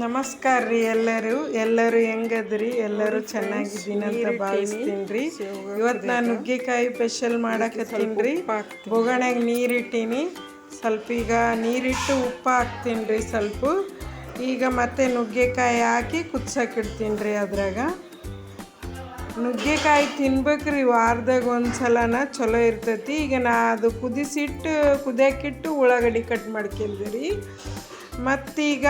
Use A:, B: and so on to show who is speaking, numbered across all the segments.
A: ನಮಸ್ಕಾರ ರೀ ಎಲ್ಲರೂ. ಎಲ್ಲರೂ ಹೆಂಗದ್ರಿ? ಎಲ್ಲರೂ ಚೆನ್ನಾಗಿದ್ದೀನಿ ಅಂತ ಭಾವಿಸ್ತೀನಿ ರೀ. ಇವತ್ತು ನಾನು ನುಗ್ಗೆಕಾಯಿ ಸ್ಪೆಷಲ್ ಮಾಡಕತ್ತೀನಿ ರೀ. ಬೊಗಣೆಗೆ ನೀರಿಟ್ಟೀನಿ. ಸ್ವಲ್ಪ ಈಗ ನೀರಿಟ್ಟು ಉಪ್ಪು ಹಾಕ್ತೀನಿ ರೀ ಸ್ವಲ್ಪ. ಈಗ ಮತ್ತೆ ನುಗ್ಗೆಕಾಯಿ ಹಾಕಿ ಕುದ್ಸಕ್ಕಿಡ್ತೀನಿ ರೀ ಅದ್ರಾಗ. ನುಗ್ಗೆಕಾಯಿ ತಿನ್ಬೇಕ್ರಿ ವಾರದಾಗ ಒಂದು ಸಲನ ಚಲೋ ಇರ್ತೈತಿ. ಈಗ ನಾ ಅದು ಕುದಿಸಿಟ್ಟು ಕುದಿಯಾಕಿಟ್ಟು ಉಳ್ಳಾಗಡ್ಡಿ ಕಟ್ ಮಾಡ್ಕೊಂಡಿರಿ ಮತ್ತೀಗ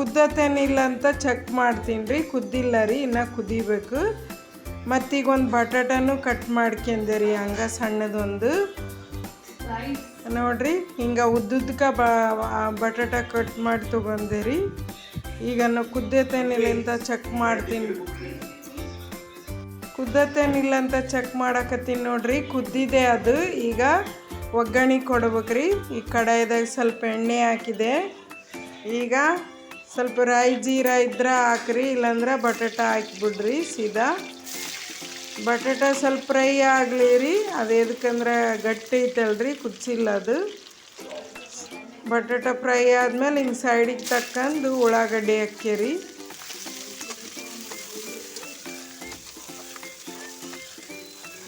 A: ಕುದ್ದತೇನಿಲ್ಲ ಅಂತ ಚೆಕ್ ಮಾಡ್ತೀನಿ ರೀ. ಕುದ್ದಿಲ್ಲ ರೀ, ಇನ್ನು ಕುದಿಬೇಕು. ಮತ್ತೀಗೊಂದು ಬಟಾಟನೂ ಕಟ್ ಮಾಡ್ಕೊಂಡೆ ರೀ, ಹಂಗೆ ಸಣ್ಣದೊಂದು. ನೋಡ್ರಿ, ಹಿಂಗೆ ಉದ್ದುದ್ಕ ಬಟಾಟ ಕಟ್ ಮಾಡಿ ತೊಗೊಂಡೆ ರೀ. ಈಗ ನಾವು ಕುದ್ದತೇನಿಲ್ಲ ಅಂತ ಚೆಕ್ ಮಾಡ್ತೀನಿ. ಕುದ್ದತೇನಿಲ್ಲ ಅಂತ ಚೆಕ್ ಮಾಡಕತ್ತೀನಿ ನೋಡ್ರಿ, ಕುದ್ದಿದೆ ಅದು. ಈಗ ಒಗ್ಗರಣೆ ಕೊಡ್ಬೇಕ್ರಿ. ಈ ಕಡಾಯದಾಗ ಸ್ವಲ್ಪ ಎಣ್ಣೆ ಹಾಕಿದೆ. ಈಗ ಸ್ವಲ್ಪ ರಾಯಿ ಜೀರಾ ಇದ್ರೆ ಹಾಕ್ರಿ, ಇಲ್ಲಾಂದ್ರೆ ಬಟಾಟ ಹಾಕಿಬಿಡ್ರಿ ಸೀದಾ. ಬಟಾಟ ಸ್ವಲ್ಪ ಫ್ರೈ ಆಗಲಿ ರೀ, ಅದು ಎದಕ್ಕಂದ್ರೆ ಗಟ್ಟಿ ಐತಲ್ರಿ ಕುದಿಸಿಲ್ಲ ಅದು. ಬಟಾಟ ಫ್ರೈ ಆದಮೇಲೆ ಹಿಂಗೆ ಸೈಡಿಗೆ ತಕ್ಕಂದು ಉಳ್ಳಾಗಡ್ಡಿ ಹಾಕ್ಯರಿ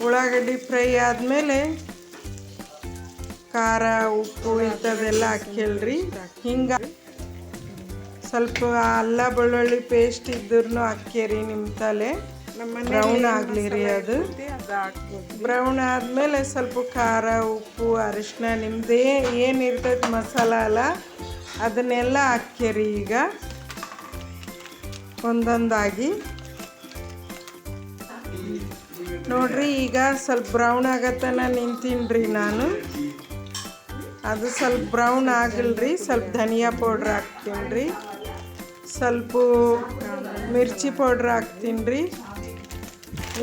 A: ಉಳ್ಳಾಗಡ್ಡಿ ಫ್ರೈ ಆದಮೇಲೆ ಖಾರ, ಉಪ್ಪು ಇಂಥದ್ದೆಲ್ಲ ಹಾಕ್ಯಲ್ರಿ ಹಿಂಗೆ ಸ್ವಲ್ಪ ಅಲ್ಲ ಬೆಳ್ಳುಳ್ಳಿ ಪೇಸ್ಟ್ ಇದ್ರೂ ಹಾಕ್ಯರಿ ನಿಮ್ಮ ತಲೆ. ಬ್ರೌನ್ ಆಗಲಿ ರೀ ಅದು. ಬ್ರೌನ್ ಆದಮೇಲೆ ಸ್ವಲ್ಪ ಖಾರ ಉಪ್ಪು ಅರಿಶಿನ ನಿಮ್ಮದೇ ಏನು ಇರ್ತೈತೆ ಮಸಾಲ ಅಲ್ಲ ಅದನ್ನೆಲ್ಲ ಹಾಕ್ಯರಿ ಈಗ. ಒಂದೊಂದಾಗಿ. ನೋಡ್ರಿ ಈಗ ಸ್ವಲ್ಪ ಬ್ರೌನ್ ಆಗತ್ತನ ನಿಂತೀನಿ ರೀ ನಾನು. ಅದು ಸ್ವಲ್ಪ ಬ್ರೌನ್ ಆಗಲ್ರಿ ಸ್ವಲ್ಪ ಧನಿಯಾ ಪೌಡ್ರ್ ಹಾಕ್ತೀನಿ ರೀ ಸ್ವಲ್ಪ ಮಿರ್ಚಿ ಪೌಡ್ರ್ ಹಾಕ್ತೀನಿ ರೀ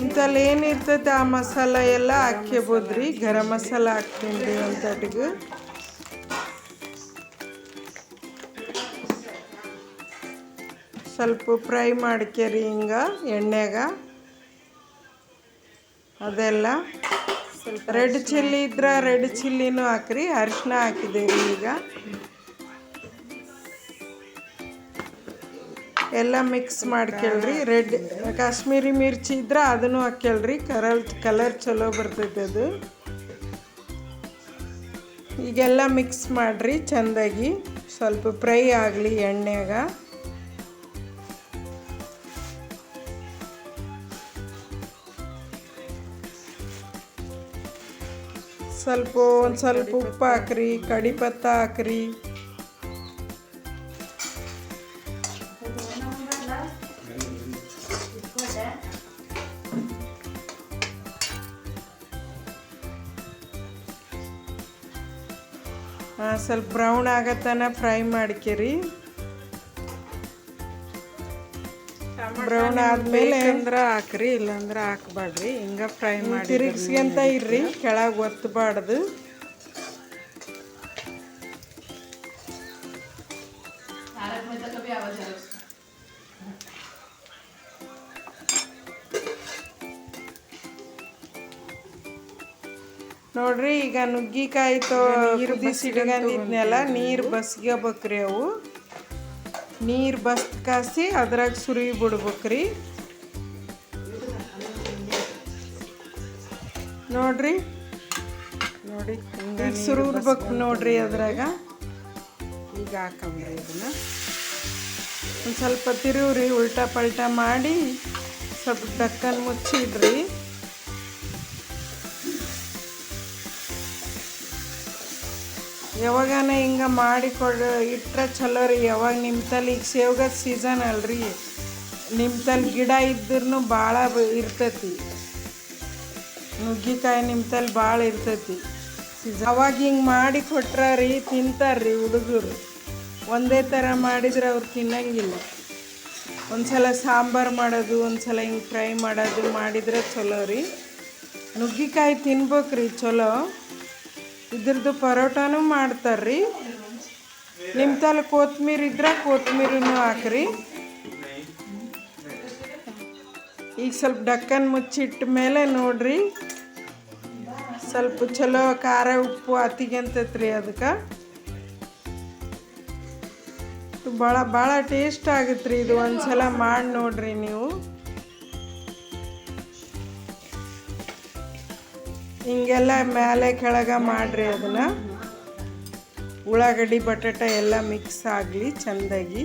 A: ಇಂಥಲ್ಲಿ ಏನಿರ್ತೈತೆ ಆ ಮಸಾಲ ಎಲ್ಲ ಹಾಕ್ಯಬೋದು ರೀ ಗರಂ ಮಸಾಲ ಹಾಕ್ತೀನಿ ರೀ ಒಂದು ಸ್ವಲ್ಪ ಫ್ರೈ ಮಾಡ್ಕ್ಯರಿ ಹಿಂಗೆ ಎಣ್ಣೆಗ. ಅದೆಲ್ಲ ರೆಡ್ ಚಿಲ್ಲಿ ಇದ್ರೆ ರೆಡ್ ಚಿಲ್ಲಿನೂ ಹಾಕ್ರಿ. ಅರಿಶಿನ ಹಾಕಿದ್ದೀವಿ ಈಗ. ಎಲ್ಲ ಮಿಕ್ಸ್ ಮಾಡ್ಕೊಳ್ರಿ ರೆಡ್ ಕಾಶ್ಮೀರಿ ಮಿರ್ಚಿ ಇದ್ರೆ ಅದನ್ನು ಹಾಕ್ಕೊಳ್ರಿ ಕರಲ್ ಕಲರ್ ಚಲೋ ಬರ್ತೈತೆ ಅದು. ಈಗೆಲ್ಲ ಮಿಕ್ಸ್ ಮಾಡಿರಿ ಚೆಂದಾಗಿ. ಸ್ವಲ್ಪ ಫ್ರೈ ಆಗಲಿ ಎಣ್ಣೆಗ ಸ್ವಲ್ಪ ಒಂದು ಸ್ವಲ್ಪ ಉಪ್ಪು ಹಾಕ್ರಿ ಕಡಿಪತ್ತ ಹಾಕ್ರಿ. ಸ್ವಲ್ಪ ಬ್ರೌನ್ ಆಗತ್ತನ ಫ್ರೈ ಮಾಡ್ಕಿರಿ. ಬ್ರೌನ್ ಆದ್ಮೇಲೆ
B: ಅಂದ್ರೆ ಹಾಕ್ರಿ ಇಲ್ಲಾಂದ್ರೆ ಹಾಕ್ಬಾಡ್ರಿ. ಹಿಂಗ ಫ್ರೈ ಮಾಡಿ
A: ತಿರುಗಿಸ್ಕೊಂತ ಇರ್ರಿ ಕೆಳಗೆ ಒತ್ತಬಾರ್ದು ನೋಡ್ರಿ ಈಗ ನುಗ್ಗಿಕಾಯಿ ತೋ ಸಿಡಿಗಂದಿದ್ನಲ್ಲ ನೀರು ಬಸ್ಗಬೇಕ್ರಿ ಅವು. ನೀರು ಬಸ್ ಕಾಸಿ ಅದ್ರಾಗ ಸುರಿ ಬಿಡ್ಬೇಕ್ರಿ. ನೋಡ್ರಿ
B: ನೋಡಿ
A: ಸುರಿಬೇಕು ನೋಡ್ರಿ ಅದ್ರಾಗ.
B: ಈಗ ಹಾಕಂಬ್ರಿ ಇದನ್ನ.
A: ಒಂದು ಸ್ವಲ್ಪ ತಿರುವ್ರಿ ಉಲ್ಟಾ ಪಲ್ಟಾ ಮಾಡಿ ಸ್ವಲ್ಪ ಡಕ್ಕನ್ ಮುಚ್ಚಿಡ್ರಿ. ಯಾವಾಗನ ಹಿಂಗೆ ಮಾಡಿ ಕೊಡ ಇಟ್ಟರೆ ಚಲೋ ರೀ. ಯಾವಾಗ ನಿಮ್ಮ ತಲೆ ಈಗ ಸೇವ್ಗದ ಸೀಸನ್ ಅಲ್ರಿ. ನಿಮ್ಮ ತಲೆ ಗಿಡ ಇದ್ರೂ ಭಾಳ ಇರ್ತೈತಿ. ನುಗ್ಗಿಕಾಯಿ ನಿಮ್ಮ ತಲೆ ಭಾಳ ಇರ್ತೈತಿ. ಅವಾಗ ಹಿಂಗೆ ಮಾಡಿ ಕೊಟ್ರ ರೀ ತಿಂತಾರ್ರಿ ಹುಡುಗರು. ಒಂದೇ ಥರ ಮಾಡಿದ್ರೆ ಅವ್ರು ತಿನ್ನಂಗಿಲ್ಲ. ಒಂದ್ಸಲ ಸಾಂಬಾರು ಮಾಡೋದು, ಒಂದ್ಸಲ ಹಿಂಗೆ ಫ್ರೈ ಮಾಡೋದು ಮಾಡಿದ್ರೆ ಚಲೋ ರೀ. ನುಗ್ಗಿಕಾಯಿ ತಿನ್ಬೇಕ್ರಿ, ಚಲೋ. ಇದ್ರದ್ದು ಪರೋಟಾನು ಮಾಡ್ತಾರ್ರಿ. ನಿಮ್ಮ ತಲೆ ಕೊತ್ಮೀರಿ ಇದ್ರೆ ಕೊತ್ಮೀರಿನೂ ಹಾಕ್ರಿ. ಈಗ ಸ್ವಲ್ಪ ಡಕ್ಕನ್ ಮುಚ್ಚಿಟ್ಟ ಮೇಲೆ ನೋಡ್ರಿ. ಸ್ವಲ್ಪ ಚಲೋ ಖಾರ, ಉಪ್ಪು ಹತ್ತಿಗೆಂತತ್ರಿ ಅದಕ್ಕೆ ಭಾಳ ಭಾಳ ಟೇಸ್ಟ್ ಆಗುತ್ತೆ ರೀ ಇದು ಒಂದ್ಸಲ ಮಾಡಿ ನೋಡ್ರಿ ನೀವು. ಹಿಂಗೆಲ್ಲ ಮೇಲೆ ಕೆಳಗೆ ಮಾಡಿರಿ ಅದನ್ನ. ಉಳ್ಳಾಗಡ್ಡಿ, ಬಟಾಟ ಎಲ್ಲ ಮಿಕ್ಸ್ ಆಗಲಿ ಚೆಂದಾಗಿ.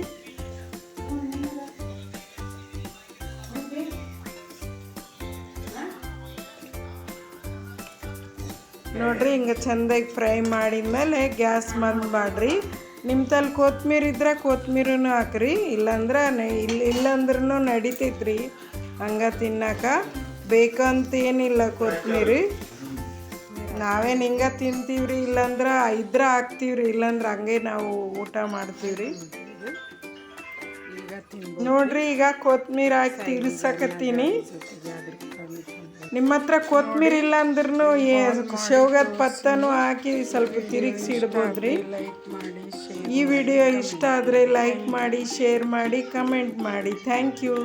A: ನೋಡ್ರಿ ಹಿಂಗೆ ಚೆಂದಾಗಿ ಫ್ರೈ ಮಾಡಿದ ಮೇಲೆ ಗ್ಯಾಸ್ ಬಂದ್ ಮಾಡ್ರಿ. ನಿಮ್ಮ ತಲೆ ಕೊತ್ಮೀರಿ ಇದ್ರೆ ಕೊತ್ಮೀರಿನೂ ಹಾಕ್ರಿ. ಇಲ್ಲಾಂದ್ರೆ ಇಲ್ಲಿ ಇಲ್ಲ ಇಲ್ಲಂದ್ರೂ ನಡಿತೈತ್ರಿ. ಹಂಗೆ ತಿನ್ನಕ ಬೇಕಂತ ಏನಿಲ್ಲ ಕೊತ್ಮೀರಿ. ನಾವೇನು ಹಿಂಗೆ ತಿಂತೀವ್ರಿ, ಇಲ್ಲಾಂದ್ರೆ ಇದ್ರ ಹಾಕ್ತೀವ್ರಿ, ಇಲ್ಲಾಂದ್ರೆ ಹಂಗೆ ನಾವು ಊಟ ಮಾಡ್ತೀವ್ರಿ.
B: ಈಗ ತಿನ್
A: ನೋಡ್ರಿ, ಈಗ ಕೊತ್ಮೀರಿ ಹಾಕಿ ತಿರ್ಸಕತ್ತೀನಿ. ನಿಮ್ಮ ಹತ್ರ ಕೊತ್ಮೀರಿ ಇಲ್ಲ ಅಂದ್ರೂ ಶೇವಗದ ಪತ್ತನೂ ಹಾಕಿ ಸ್ವಲ್ಪ ತಿರುಗಿಸಿ ಇಡ್ಬೋದ್ರಿ ಈ ವಿಡಿಯೋ ಇಷ್ಟ ಆದರೆ ಲೈಕ್ ಮಾಡಿ, ಶೇರ್ ಮಾಡಿ, ಕಮೆಂಟ್ ಮಾಡಿ. Thank you.